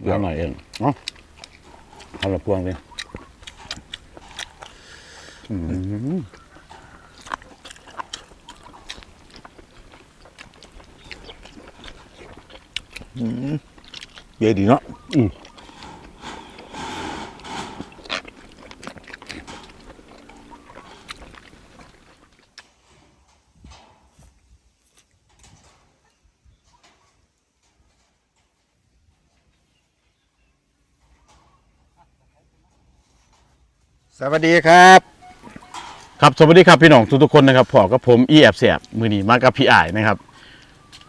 เปรี้ยวหน่อยเองเนาะทำละพวงเลยอืมเยอะดีเนาะ สวัสดีครับ ครับสวัสดีครับพี่น้องทุกๆคนนะครับพอกับผมอีแอบเสียบมือนี้มากับพี่อ้ายนะครับ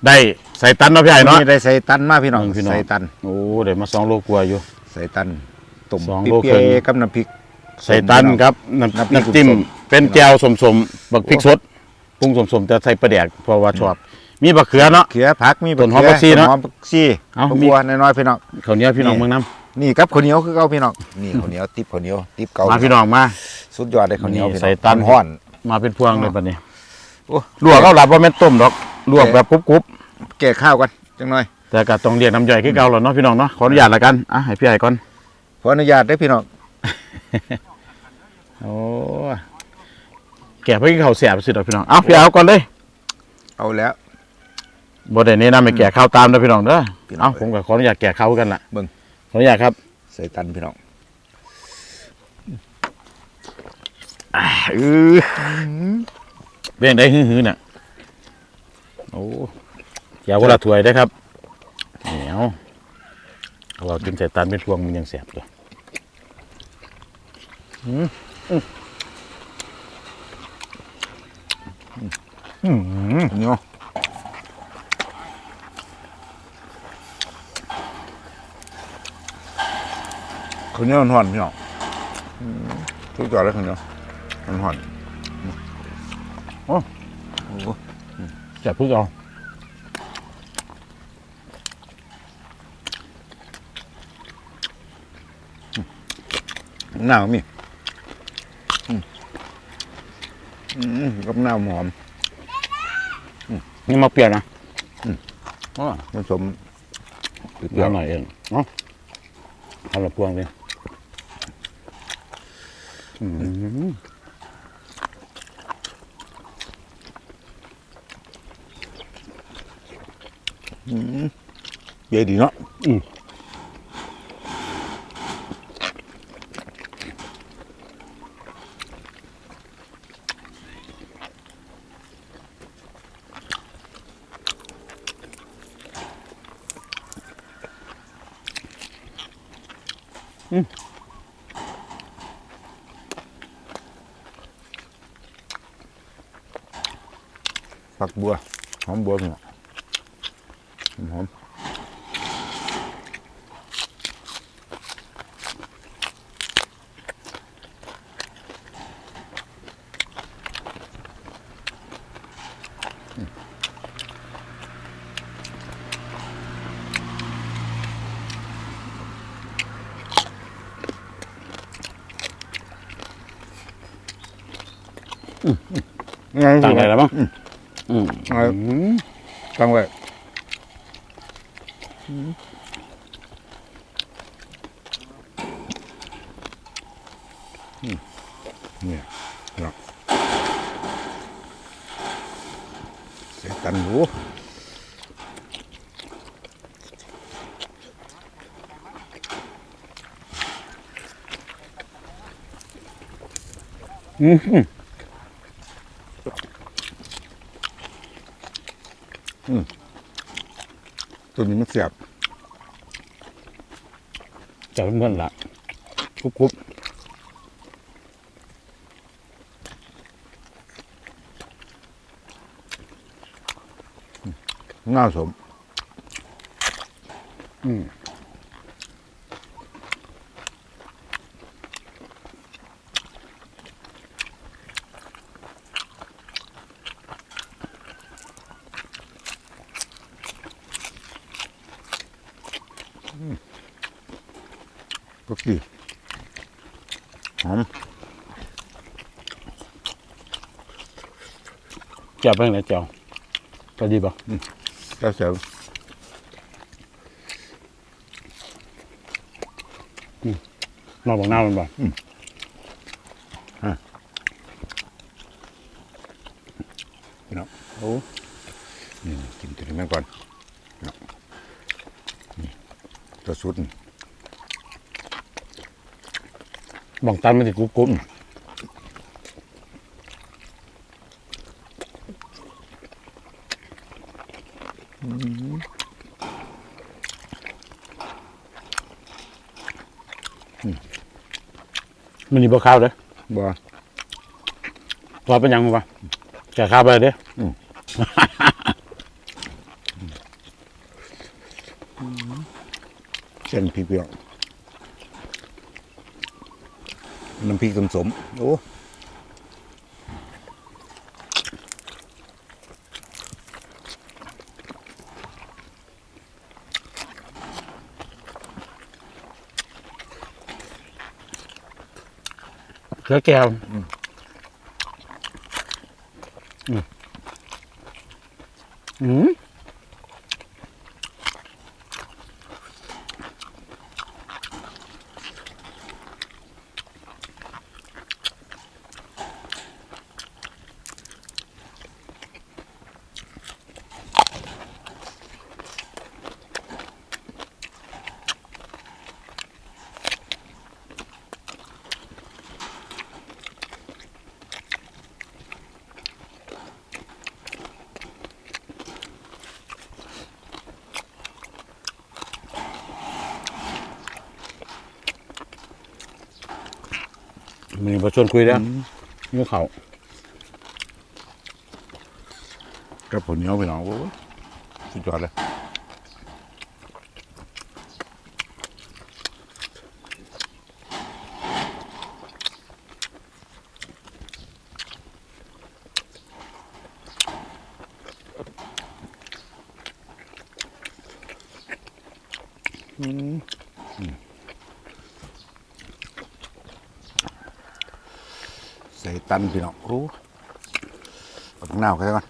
ได้ใส่ตันเนาะพี่อ้ายเนาะ นี่ได้ใส่ตันมาพี่น้องเออพี่น้อง ใส่ตันโอ้เดี๋ยวมาสองโลกว่าอยู่ ใส่ตันตุ่มสองเปโลรี้ครึ่ยวงๆกับน้ำพริก ใส่ตันครับน้ำน้ำพริกน้ำจิ้มส้มเป็นแจวสมๆบักพริกสดปรุงสมๆแต่ใส่ปลาแดกเพราะว่าชอบ มีบักเขือเนาะ เขือผักมีต้นหอมผักชีเนอะต้หอมผักชีเอ้าบักมี บัวน้อยๆพี่น้องข้าวเหนียวพี่น้องนี่ เมืองน้ นี่ครับข้าวเหนียวคือเก่าพี่น้องนี่ข้าวเหนียวติ๊บข้าวเหนียวติ๊บเก่าำมาพี่น้องมา สุดยอดเลยข้าวเหนียวนี่พี่น้องใส่ตัน ห้อนมาเป็นพวงเลยบัดนี้โอ้ลวกเอาหลับว่าแม่นต้มดอกลวกแบบกรุบแก่ข้าวกันจังหน่อย ๆแต่ก็ต้องเรียกน้ำย่อยคือเก่าแล้วเนาะพี่น้องเนาะขออนุญาตละกันอะให้พี่ไอ้ก่อนขออนุญาตได้อพี่น้องโอ้แกะเพื่อกินข้าวเสียบสิดอกพี่น้องเอาพี่เอาก่อนเลยเอาแล้ว บ่ได้แนะนำให้แกะข้าวตามเด้อพี่น้องเด้อพี่น้อง เอาผมก็ขออนุญาตแกะข้าวคือกันล่ะเบิ่ง ขออนุญาตครับ ใส่ตันพี่น้องอือเบี้ยงได้หื้อๆน่ะโอ้อย่าคนละถ้วยได้อครับเหนียวเรากินใส่ตานเป็นพวงมันยังแสบตัวข้าวเหนียว ข้าวเหนียวห่อนๆพี่น้องอืมสุดยอดเลยข้าวเหนียวห่อนๆโอ้โหแสบพึ่งเอาหน้ามีอืมอืมกับหน้าหอมนี่มาเปลี่ยนนะอืมอ๋อผสมเปเปรี้ลี่ยยววหน่อยเองเนาะทำละพวงเลย อืมเยอะดีเนาะ ผักบัว หอมบัวพี่น้องหอมต่างอะไรแล้วบ้าง อืมเอาอืมตั้งไว้เนี่ยเนาะเสียกันหู อืม ตัวนี้มันเสียบจะเพื่อนๆละกรุบกรุบง่าสม อืม ก็กี่หอมเจ้าเพิ่งไหนเจ้าพอดีป่ะแล้วเสียบนอกบอกหน้ามันบ่พี่น้องโอ้นี่กินตัวนี้มาก่อนพี่น้องนี่ตัวสุดนี่ บองตันมันติดกรุบกรุบมันนี่บ่ข้าวเด้อบ่พอเป็นหยังบ่แก่ข้าวไปเด้อเส้นพริกเปรี้ยว น้ำพริกสมสมๆโอ้เกลือแก้วอืมอืม มันนี่บ่ชวนคุยแล้วนี่เขากับผลเหนียวพี่น้องโอ้ยสุดยอดเลย ใส่ตันพี่น้องโอ้เอาตรงหน้าเขาใช่ไหม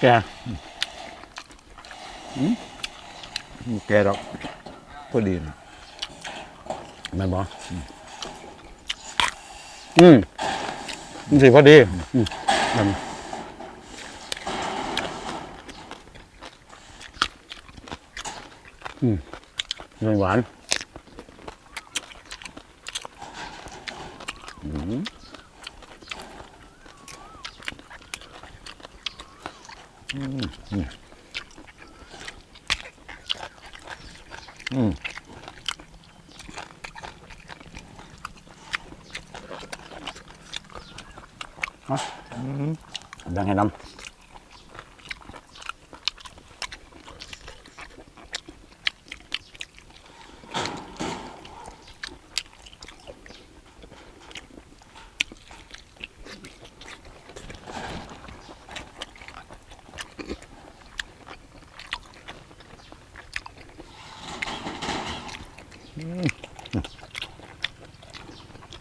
แก แกดอกพอดีนะแม่นบ่อืมมันสิพอดีอืมมันอืมหวานอืมอืม แบ่งให้น้ำ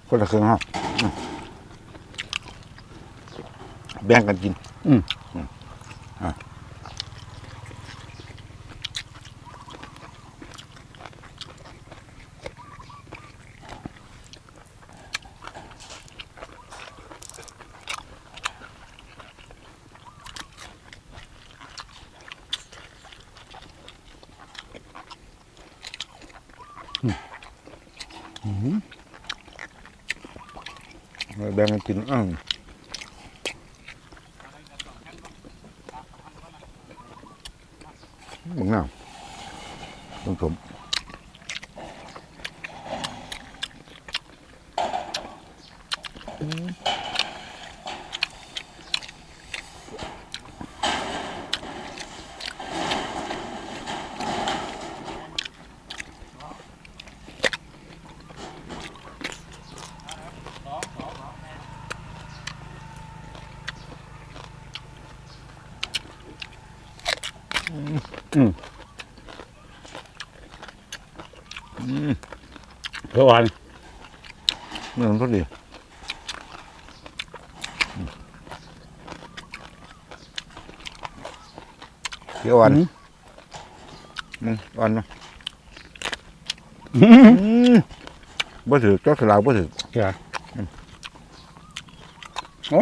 คนละครึ่งฮะอืมแบ่งกันกิน อืมอะ แบ่งกินอ่างมึงน่าต้องชมอืม เพื่อวันเนื้อมันพอดีเขียวอ่อนมึงอ่อนมาบ่ถือก็สลากบ่ถือเจ้าโอ้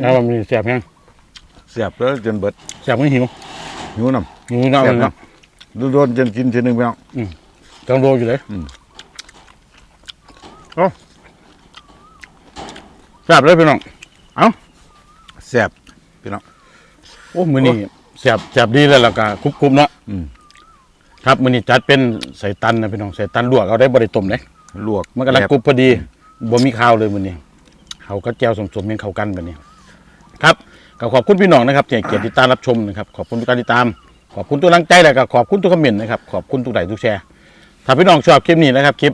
แล้วมันมีแสบยังเสียบแล้วจนเบิดแส บไม่หิวหิวน้หิวน้ำำเลเสียบยเนาะเนาะโดนๆจนกินทีหนึงไปเนาะจังโดอยู่เลยอืมเอ้าแสบเลยพี่น้องเสียบพี่น้อง โอ้มือนี้แสบแสบดีเลยแล้วก็คุบคุบๆเนาะอืมครับมือนี้จัดเป็นใส่ตันนะพี่น้องใส่ตันลวกเอาได้บริต้มเลยลวกมันกำลังแบบกรุบพอดีบ่มีข้าวเลยมือนี้เขาก็แจวสมๆยังเข้ากันแบบนี้ ครับ ก็ขอบคุณพี่น้องนะครับที่ให้เกียรติติดตามรับชมนะครับขอบคุณทุกการติดตาม ขอบคุณทุกกำลังใจและก็ขอบคุณทุกคอมเมนต์นะครับขอบคุณทุกไลค์ทุกแชร์ถ้าพี่น้องชอบคลิปนี้นะครับคลิป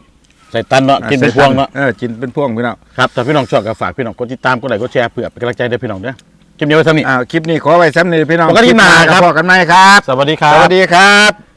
ใส่ตันเนาะกินเป็นพวงเนาะเออกินเป็นพวงพี่น้องครับถ้าพี่น้องชอบก็ฝากพี่น้องกดติดตามกดไลค์กดแชร์เพื่อเป็นกำลังใจให้พี่น้องเด้อคลิปนี้ไว้เท่านี้อ่าคลิปนี้ขอไว้ซ้ำนี่พี่น้องปกติมาครับพบกันใหม่ครับ สวัสดีครัสบวัสดีครับ